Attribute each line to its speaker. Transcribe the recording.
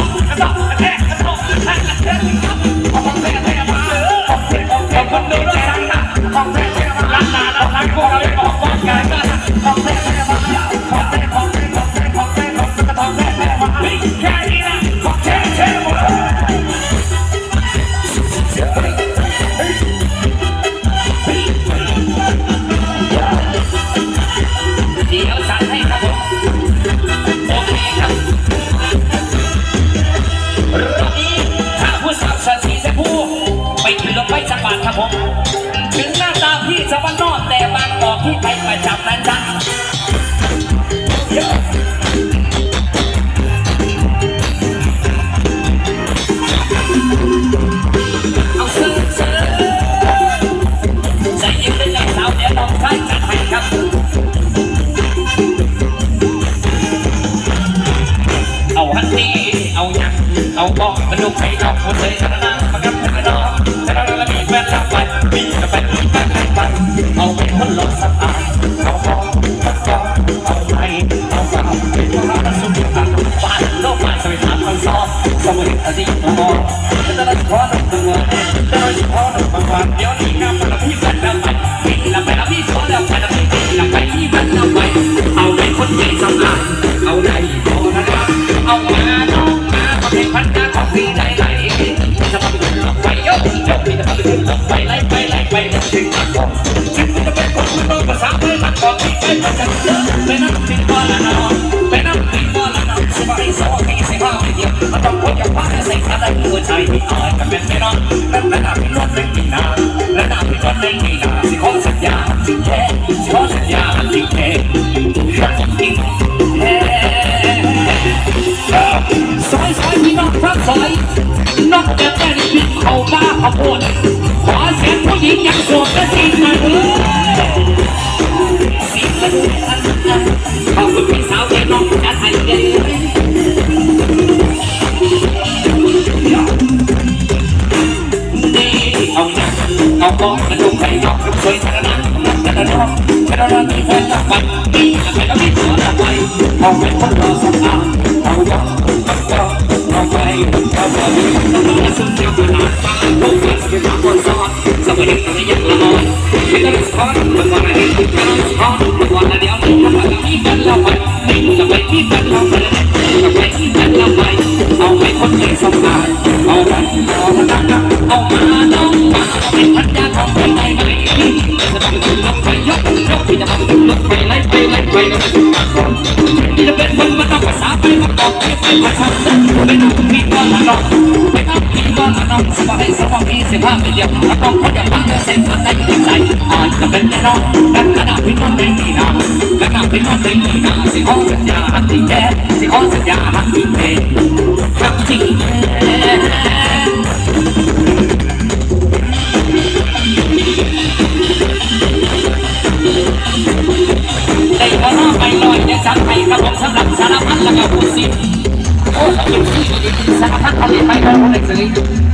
Speaker 1: 大大大 ที่ไปปเอาซื้อซื้อใจเย็นเป็นสาวเดี๋ยวน้องชายจัดให้ครับเอาฮันนี่เอายักเอาบอกมันดูไปครเอาคนเลยชนะมากับชนะน้องชนะแล้วมีแฟนแล้วไปมีกับแฟน มีแฟนไหนไปเอาไปคนลดสตาร์เอาฟอเอาฟอเอาไปเอาฟองเป็นว่ามันสุดที่ตัดบ้านโลกบ้านสวิตาคนซ้อสมุทรอดีตมองจะได้ขอหนึ่งตัวจะได้ขอหนึ่งบางวันเดี๋ยวนี้งานมันพี่แฟนแล้วไปบินละไปแล้วพี่ขอแล้วไปแล้วพี่บินละไปที่มันแล้วไปเอาไปคนใหญ่สำลักเอาได้พอนะครับเอามาน้องมามาเป็นพันธะของพี่ได้ไหลจะมาเป็นลมไฟยกยกจะมาเป็นลมไฟไล่ไปไล่ ขอสัญญาจริงแท้ขอสัญญาจริงแท้จริงแท้สายสายพี่น้องพระสาย แฟนละไปมีละไปแล้วมีตัวละไปเอาเป็นคนรอสักอ่างเอาอกเอายอกเอาไปเอาไปต้องมาซึ่งเจ้าขนาดฟ้าพวกมันจะทำคนซอนสมัยเด็กไม่ยังละนอนไม่ต้องสอนมันวันไหนไม่ต้องสอนมันวันเดียวนี่มันก็มีกันล้วไปไม่จะไปที่กันเราไปจะไปที่กันเราไปเอาไปคนใจสำคัญเอา ไปมาบอกไปไปภาษาไม่ต้องมีก้อนละน้องไม่ต้องมีก้อนละน้องสบายสบายมีสิบห้าไม่เดียวถ้าต้องคนอย่างนั้นเส้นมันได้ยินใจอ่านจะเป็นแน่นอนและขณะที่มันเป็นนี่นาและขณะที่มันเป็นนี่นาสิขอสัญญาหันที่แก่สิขอสัญญาหันที่แก่หันที่แก่ ได้ขอน้อไปลอยในสังไห้กระผมสำหรับสารพัดและก็ผู้สิโอ้สารพัดสารพัดเขาเรียกไปเขาเรียกสิ